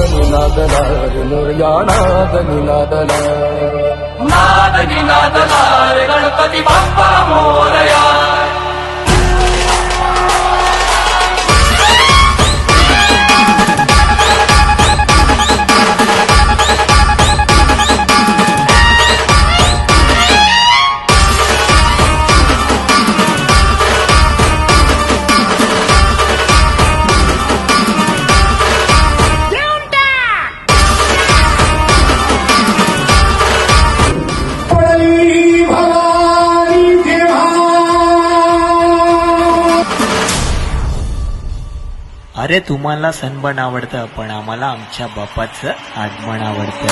నాదని నాదలా నాదని నాదలా నాదని నాదలా अरे तुम्हाला सनबन आवडतं पण आम्हाला आमच्या बापाचं आगमन आवडतं.